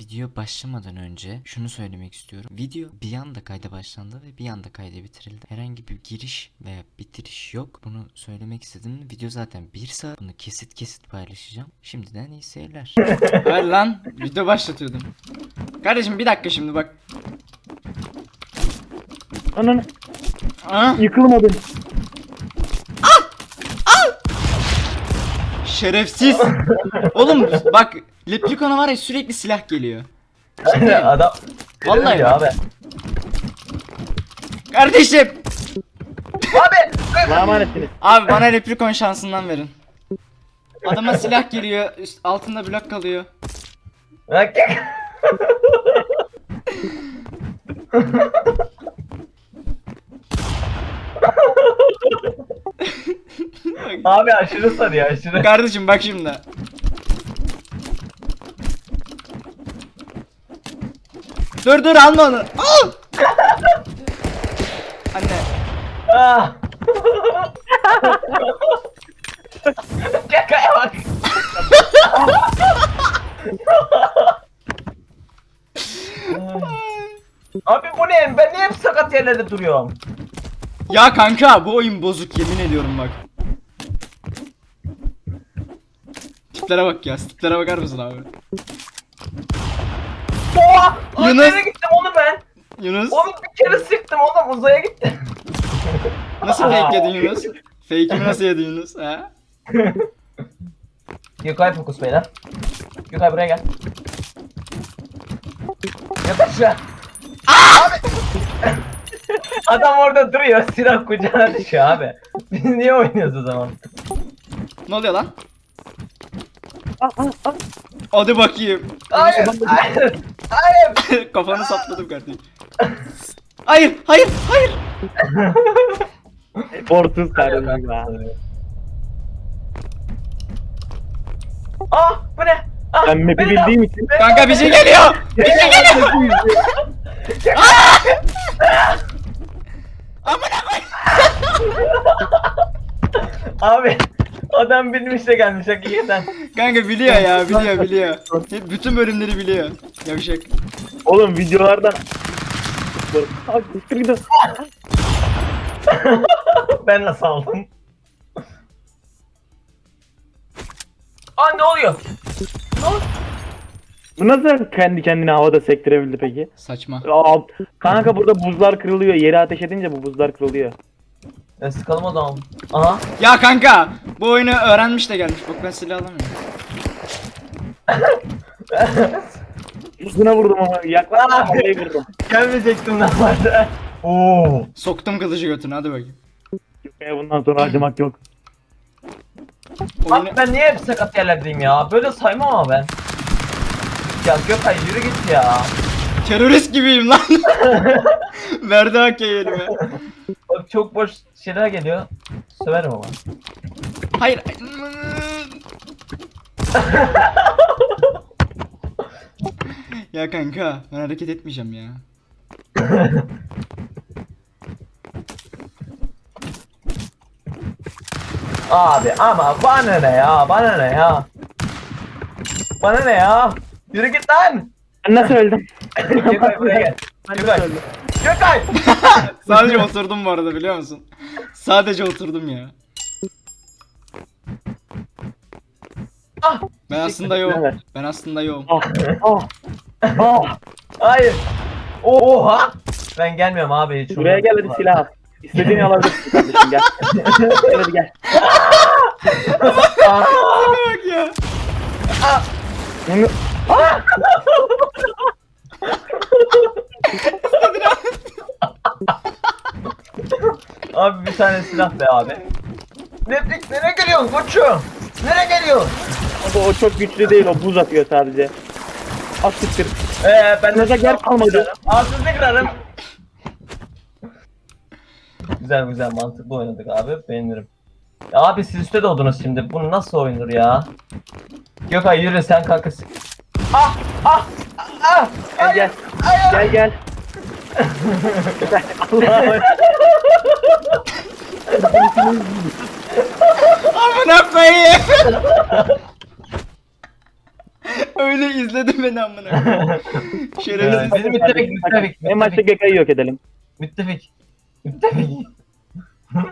Video başlamadan önce şunu söylemek istiyorum. Video bir anda kayda başlandı ve bir anda kayda bitirildi. Herhangi bir giriş veya bitiriş yok. Bunu söylemek istedim. Video zaten bir saat. Bunu kesit kesit paylaşacağım. Şimdiden iyi seyirler. Hayır lan video başlatıyordum. Kardeşim bir dakika şimdi bak. Ananı Ah, yıkılmadım. şerefsiz. Oğlum bak Leprechaun'a var ya sürekli silah geliyor. Adam Vallahi ya abi. Kardeşim. Abi Allah'a emanetsiniz. Abi bana Leprechaun şansından verin. Adama silah geliyor, üst, altında blok kalıyor. Bak. abi aşırı sarıyor aşırı. Kardeşim bak şimdi. Dur dur alma onu. Al! Anne. Ah. Şakaya bak. Abi bu ne? Ben niye hep sakat yerlerde duruyorum? Ya kanka bu oyun bozuk yemin ediyorum bak. Tiplere bak ya, tiplere bakar mısın abi? Yunus- Nereye gittim onu ben? Yunus Onu bir kere sıktım oğlum uzaya gitti. nasıl fake yedin Yunus? Fake'imi nasıl yedin Yunus? Ha? Gökay fokus beyler. Gökay buraya gel. Yat aşağı. Abi. Adam orada duruyor silah kucağına düşüyor abi. Biz niye oynuyoruz o zaman? Ne oluyor lan? Hadi bakayım. Hayır, hayır, hayır. Kafanı sapladım kardeşim. Hayır, hayır, hayır. Forsuz kardeşim ya. Ah bu ne? Ah, Ben map'i beni bildiğim de- için. beni Kanka bir şey geliyor. Bir şey geliyor. Amına koy. Abi adam bilmiş de gelmiş hakikaten. Kanka biliyor ya, biliyor, biliyor. Hep bütün bölümleri biliyor. Yavşak. Oğlum videolardan. Ay, siktir gidin. ben nasıl aldım? Aa ne oluyor? Ne oluyor? Bu nasıl kendi kendine havada sektirebildi peki? Saçma. Aa, kanka burada buzlar kırılıyor. Yere ateş edince bu buzlar kırılıyor. E, sıkalım o zaman. Aha. Ya kanka, bu oyunu öğrenmiş de gelmiş. Bak ben silah alamıyorum. Buzuna vurdum ama yaklaşma Aa. havayı vurdum. Gelmeyecektim normalde. Oo. Soktum kılıcı götüne hadi bakayım. Gökaya bundan sonra acımak yok. Oyunu... Abi ben niye hep sakat yerlerdeyim ya? Böyle saymam ama ben. Ya Gökay yürü git ya. Terörist gibiyim lan. Verdi hak elime. Bak çok boş şeyler geliyor. Söverim ama. Hayır. ya kanka ben hareket etmeyeceğim ya. Abi ama bana ne ya? Bana ne ya? Bana ne ya? Yürü git lan. Ben nasıl öldüm? Gökay buraya gel. Ben Gökay. nasıl öldüm? Gökay. Sadece oturdum bu arada biliyor musun? Sadece oturdum ya. Ah. Ben aslında yoğum. Ben aslında yoğum. Ah, ah, ah. Hayır. Oha. Ben gelmiyorum abi. Hiç Buraya gel hadi silah al. İstediğini alabilirsin kardeşim gel. Gel hadi gel. Ah. Bak ya. Bunu- Abi bir tane silah be abi. Nereye, nereye geliyorsun koçum? Nereye geliyorsun? Ama o çok güçlü değil o buz atıyor sadece. Az siktir. Ee ben Nerede yer kalmadı. Ağzınızı kırarım. güzel güzel mantıklı oynadık abi. Beğenirim. Ya abi siz üstte doğdunuz şimdi. Bu nasıl oyundur ya? Gökay yürü sen kanka. Ah ah ah. Gel gel. Gel gel. Allah'ım. Amına koyayım. Öyle izledi beni amına. koyayım. Şerefsiz. Bizim müttefik, müttefik, En başta müttefik, Geka'yı yok edelim. müttefik. Müttefik.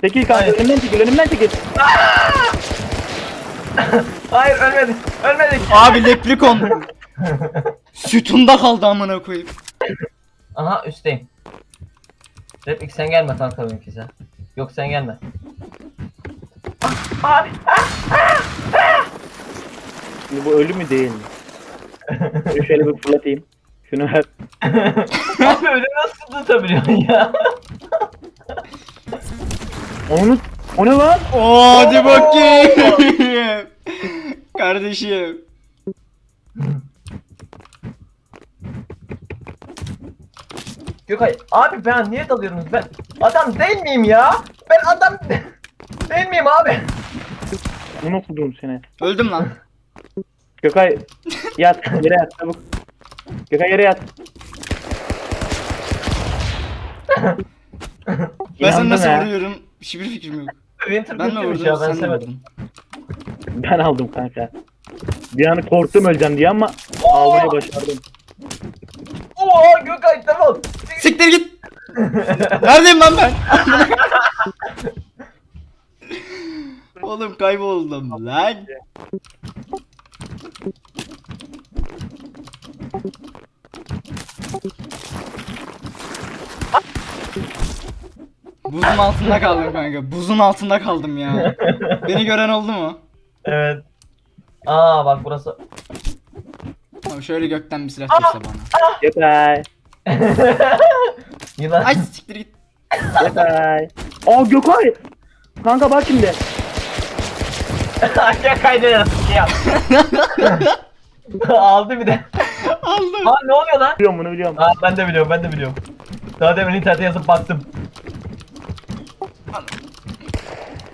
Çekil kanka Hayır. önümden çekil önümden çekil. Hayır ölmedik, ölmedik. Abi leprikon. Sütunda kaldı amına koyayım. Aha üstteyim. Replik sen gelme kanka benimkise. Yok sen gelme. Ah, abi. Şimdi bu ölü mü değil mi? Şunu şöyle bir fırlatayım. Şunu ver. abi öyle nasıl tutabiliyorsun ya? Onu o ne lan? Oo hadi bakayım. Kardeşim. Gökay abi ben niye dalıyorsunuz ben? Adam değil miyim ya? Ben adam değil miyim abi? Bunu okudum seni. Öldüm lan. Gökay yat yere yat çabuk. Gökay yere yat. Ben sana İnandın nasıl ha. vuruyorum? Hiçbir fikrim yok. Ben mi bitirmiş vurdum ya ben sen mi sevmedim. vurdun? Ben aldım kanka. Bir an korktum öleceğim diye ama almayı başardım. Oo Gökay tamam. Siktir git. Neredeyim lan ben? Oğlum kayboldum lan. Buzun altında kaldım kanka. Buzun altında kaldım ya. Beni gören oldu mu? Evet. Aa bak burası. Tamam şöyle gökten bir silah düşse bana. Gökay. Yılan. Ay siktir git. Gökay. Aa Gökay. Kanka bak şimdi. Gökay ne şey. Aldı bir de. Aldım. Aa ne oluyor lan? Biliyorum bunu biliyorum. Aa ben de biliyorum ben de biliyorum. Daha demin internete yazıp baktım.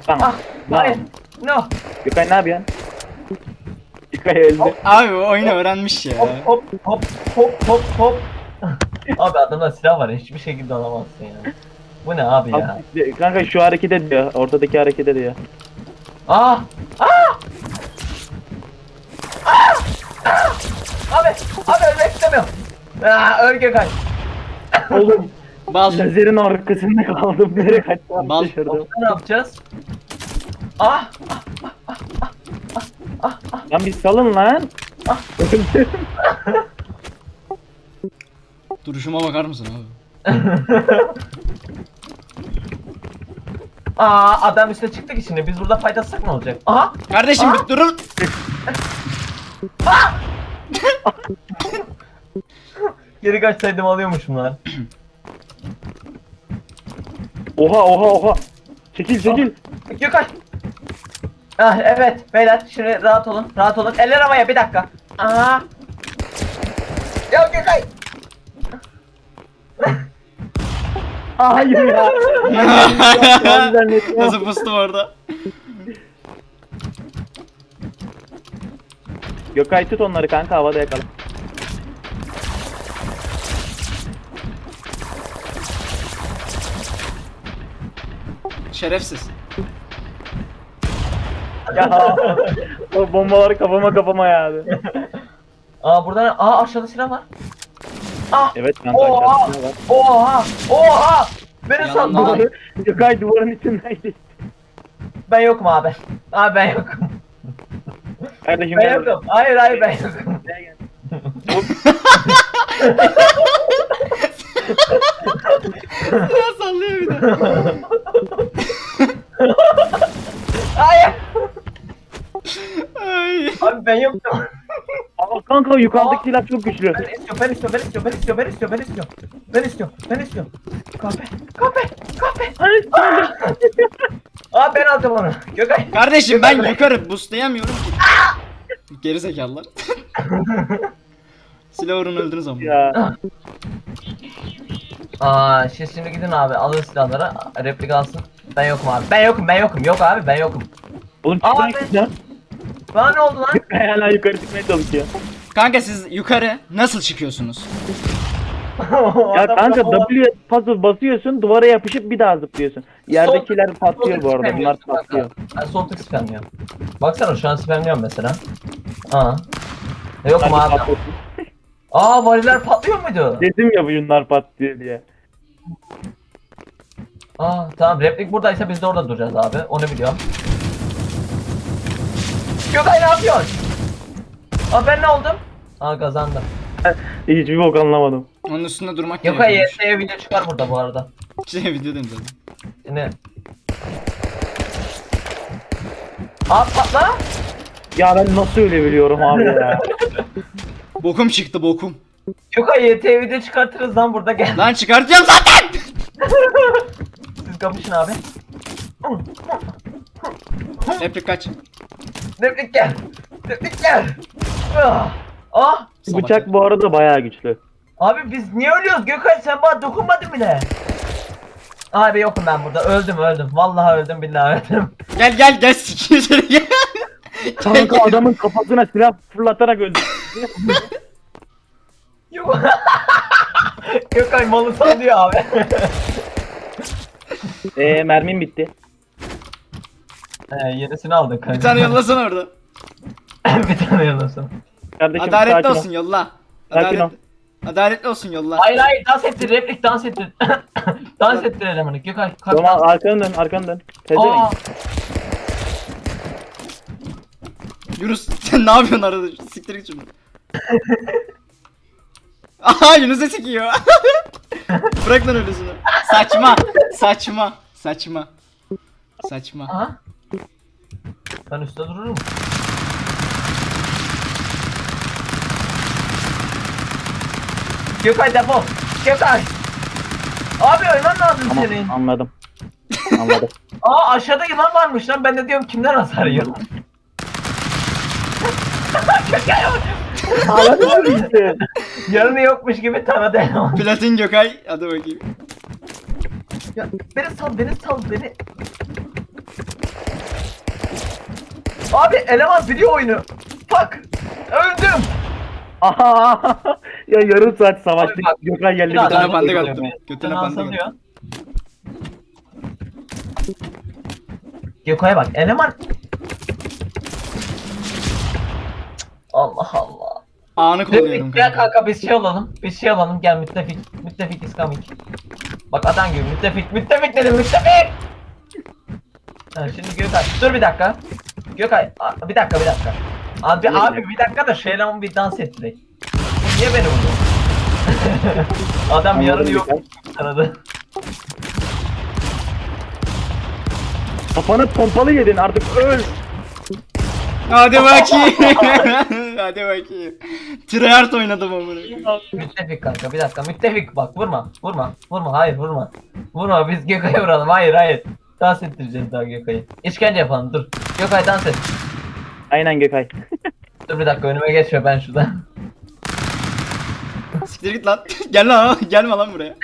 Tamam. Ah hayır. No. Gökay ne yapıyorsun? Gökay öldü. Abi o oyunu öğrenmiş ya. Hop hop hop hop hop hop. abi adamda silah var hiçbir şekilde alamazsın ya. Bu ne abi ya? Abi, Kanka şu hareket ediyor. Ortadaki hareket ediyor. Aa! Aa! Aa! Aa! Abi! Abi ölmek istemiyorum. Aa, öl Gökay. Oğlum Bal. lazerin arkasında kaldım. Nereye kaçtım? Bal. Ne yapacağız? Ah! Lan bir salın lan. Duruşuma bakar mısın abi? Aa adam üstüne çıktı ki şimdi biz burada faydasızlık ne olacak? Aha! Kardeşim bir durun. Geri kaçsaydım alıyormuşum lan. oha oha oha. Çekil çekil. Ah evet beyler şimdi rahat olun rahat olun. Eller havaya bir dakika. Aa! Ya Gökay! Hayır ya. Nasıl fıstım orada? Gökay tut onları kanka havada yakala. Şerefsiz. Ya o bombaları kafama kafama yağdı. Aa burada ne? Aa aşağıda silah var. Ah! Evet kanka Oha! aşağısında var. Oha! Oha! Beni Yalan sandı. lan. Duvarı, Gökay duvarın içindeydi. Ben yokum abi. Abi ben yokum. Kardeşim Ben gel. yokum. Hayır hayır ben yokum. Gel, gel. Ya sallıyor bir de. ben yoktum. Aa, kanka yukarıdaki silah çok güçlü. Ben istiyorum, ben istiyorum, ben istiyorum, ben istiyorum, ben istiyorum, ben istiyorum. Ben istiyorum, ben istiyorum. Kahpe, kahpe, kahpe. Aa ben aldım onu. Gökay. Kardeşim ben yukarı boostlayamıyorum ki. Geri zekalılar. Silah uğruna öldünüz ama. Ya. Aa siz şimdi gidin abi alın silahları. Replik alsın. Ben yokum abi. Ben yokum, ben yokum. Yok abi ben yokum. Oğlum Aa, ben- lan. Bana ne oldu lan? Hala yukarı çıkmaya çalışıyor. Kanka siz yukarı nasıl çıkıyorsunuz? Ya Adam kanka W puzzle basıyorsun duvara yapışıp bir daha zıplıyorsun. Yerdekiler patlıyor bu arada. Bunlar Spamliyorsun kanka. patlıyor. Ben sol tık spamliyorum. Baksana şu an spamliyorum mesela. Aa. E, Yok mu abi? patlasın. Aa variller patlıyor muydu? Dedim ya bunlar patlıyor diye. Aa tamam replik buradaysa biz de orada duracağız abi. Onu biliyorum. Gökay ne yapıyorsun? Aa ben ne oldum? Aa kazandım. Hiçbir bok anlamadım. Onun üstünde durmak Gökay gerekiyormuş. YS'ye video çıkar burada bu arada. Şey videodayım zaten. Ne? Aa patla. Ya ben nasıl öyle biliyorum abi ya. Bokum çıktı bokum. Gökay YT'ye video çıkartırız lan burada gel. Lan çıkartacağım zaten. Siz kapışın abi. Replik kaç. Replik gel. Replik gel. Ah. Ah. Bu Bıçak bu arada bayağı güçlü. Abi biz niye ölüyoruz Gökay sen bana dokunmadın bile. Abi yokum ben burada öldüm öldüm. Vallahi öldüm billahi öldüm. Gel gel gel sikeyim seni gel. Kanka adamın kafasına silah fırlatarak öldü. Yok. Gökay malı sallıyor abi. Eee mermim bitti. Ee, yenisini aldın kanka. Bir tane yollasana orada. bir tane yollasın. Kardeşim Adaletli sakin ol. olsun yolla. Sakin ol. Adaletli, adaletli olsun yolla. Hayır hayır dans ettir replik dans ettir. dans ettir elemanı Gökay kalk Tamam dans. arkanı dön arkanı dön. Aa, Pezevenk. Yunus sen ne yapıyorsun arada? Siktir git şunu. Aha Yunus'a sikiyor. Bırak lan öylesini. Saçma. Saçma. Saçma. Saçma. Aha. Ben üstte dururum. Gökay defol. Gökay. Abi ölmem lazım Tamam senin. anladım. Anladım. Aa aşağıda yılan varmış lan. Ben de diyorum kimden hasar yiyor? Gökay Anladım işte. Yarını yokmuş gibi taradı eleman. Platin Gökay. Hadi bakayım. Ya, beni sal beni sal beni. Abi eleman biliyor oyunu. Fuck. Öldüm. Aha! ya yarım saat savaştık. Abi bak, Gökay geldi bir Götüne daha pandik bekliyorum attım. Götüne Sen. Gökay'a bak eleman. Allah Allah. Anı kolluyorum Replik gel kanka. kanka biz şey olalım. Biz şey olalım gel müttefik. Müttefik iskamik. Bak adam gibi müttefik. Müttefik dedim müttefik. Ha, şimdi Gökay dur bir dakika. Gökay a- bir dakika bir dakika. Abi Ne abi bir dakika da şeyle bir dans ettirek. Niye beni vurdun? adam yarını Anladım yok Gökay. aradı. Kafana pompalı yedin artık öl. Hadi bakayım. Hadi bakayım. Tryhard oynadım amına. koyayım. Müttefik kanka bir dakika müttefik bak vurma vurma vurma hayır vurma. Vurma biz Gökay'a vuralım hayır hayır. Dans ettireceğiz daha Gökay'ı. İşkence yapalım dur. Gökay dans et. Aynen Gökay. Dur bir dakika önüme geçme ben şuradan. Siktir git lan. Gel lan. Gelme lan buraya.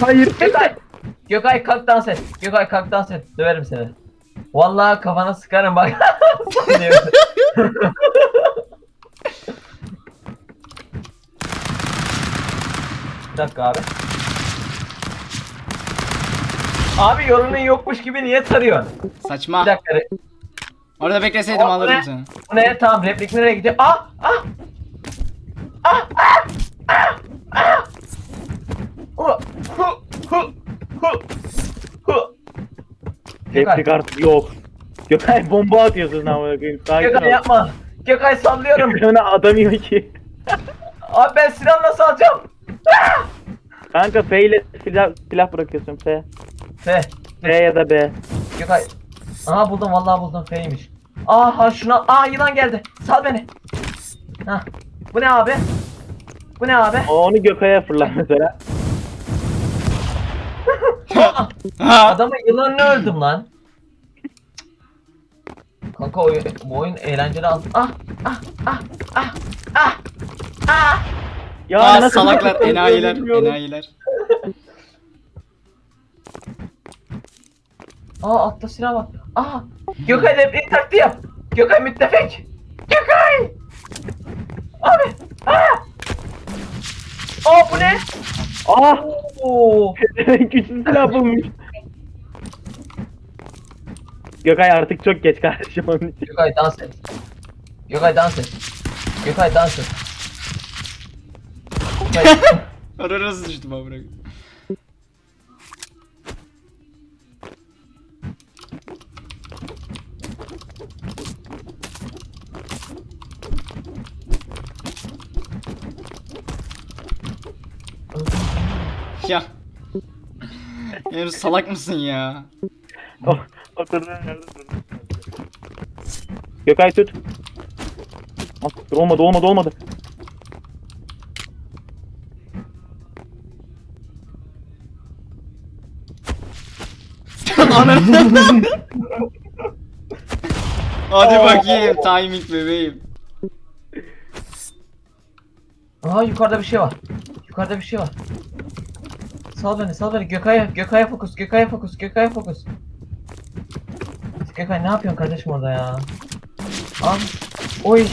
Hayır. Gökay! Gökay kalk dans et. Gökay kalk dans et. Döverim seni. Vallahi kafana sıkarım bak. Diyor. bir dakika abi. Abi yorunun yokmuş gibi niye tarıyorsun? Saçma. Bir dakika. re- Orada bekleseydim Aa, alırdım ne? seni. Bu ne? Tamam replik nereye gidiyor? Ah! Ah! Ah! Ah! Ah! Ah! Hu! Hu! Hu! Hu! Hu! Gökay, Replik artık yok. Gökay bomba atıyorsun amına koyayım. Sakin Gökay ol. yapma. Gökay sallıyorum. Gökay'ına atamıyor ki. Abi ben silah? Kanka F ile silah, silah bırakıyorsun F. F. F ya da B. Gökay. Aha buldum vallahi buldum F'ymiş. Aha şuna. Aa yılan geldi. Sal beni. Hah. Bu ne abi? Bu ne abi? O onu Gökay'a fırlat mesela. Ha. Adamın yılanını öldüm lan. Kanka oyun, bu oyun eğlenceli al. Ah ah ah ah ah ah. Ya Aa nasıl salaklar, yapıyorsun enayiler, bilmiyorum. enayiler. Aa atla silah var. Aa Gökay replik taktı yap. Gökay müttefik. Gökay. Abi. Aa. Aa bu ne? Ah! Oo. Güçlü silah bulmuş. Gökay artık çok geç kardeşim onun için. Gökay dans et. Gökay dans et. Gökay dans et. Oraya sıçtım amına koyayım. Ya. Yunus salak mısın ya? Oturduğun yerde dur. Gökay tut. Olmadı olmadı olmadı. Hadi bakayım timing bebeğim. Aha yukarıda bir şey var. Yukarıda bir şey var. Sal beni sal beni. Gökay'a Gökay'a fokus. Gökay'a fokus. Gökay'a fokus. Gökay ne yapıyorsun kardeşim orada ya? Abi. Oy.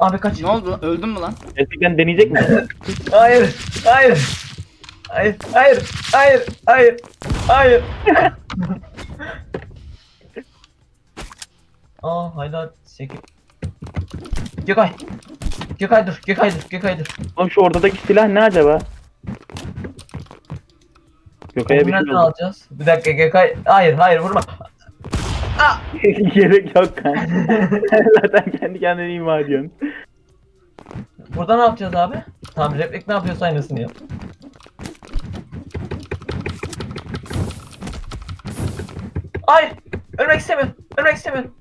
Abi kaç. Ne oldu? Öldün mü lan? Gerçekten deneyecek mi? Hayır. Hayır. Hayır. Hayır. Hayır. Hayır. Hayır. Aa hala 8. Gökay. Gökay dur. Gökay dur. Gökay dur. Oğlum şu ortadaki silah ne acaba? Gökay'a bir şey nereden oldu. alacağız? Bir dakika Gökay. Hayır hayır vurma. Gerek yok kanka. Zaten kendi kendine ima ediyorsun. Burada ne yapacağız abi? Tamam replik ne yapıyorsa aynısını yap. Hayır! Ölmek istemiyorum. Ölmek istemiyorum.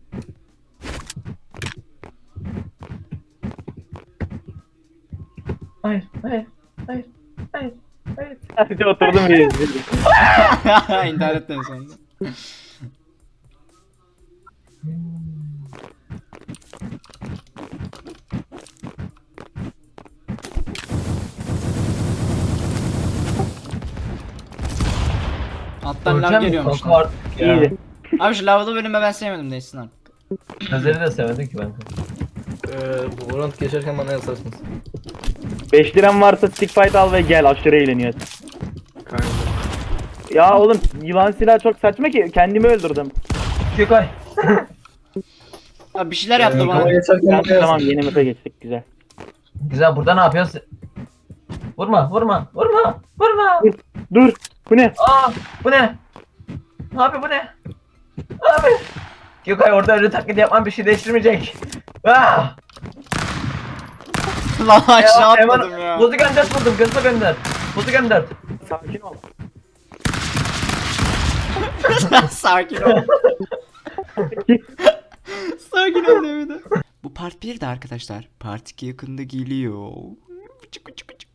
Hayır, hayır, hayır, hayır, hayır. Sadece oturdum bir İnternetten sonunda. Alttan mi? geliyormuş. Lan. İyiydi. Abi şu lavlı bölümü ben sevmedim değilsin abi. Gözleri de sevmedim ki ben. Ee, bu Valorant geçerken bana yazarsınız. 5 liram varsa stick fight al ve gel aşırı eğleniyoruz. Kanka. Ya oğlum yılan silah çok saçma ki kendimi öldürdüm. Gökay. Abi bir şeyler yaptı bana. geçerken Tamam, bana tamam yeni meta geçtik güzel. Güzel burada ne yapıyoruz? Vurma, vurma, vurma, vurma. Dur bu ne? Aa, bu ne? Abi bu ne? Abi. Gökay orada ölü taklidi yapman bir şey değiştirmeyecek. Ah! Lan aşağı Hemen- atladım ya. Buzu gönder buldum, gözü gönder. Buzu gönder. Sakin ol. Sakin ol. Sakin ol bir de. Bu part 1'de arkadaşlar. Part 2 yakında geliyor. Çıkı çıkı çıkı.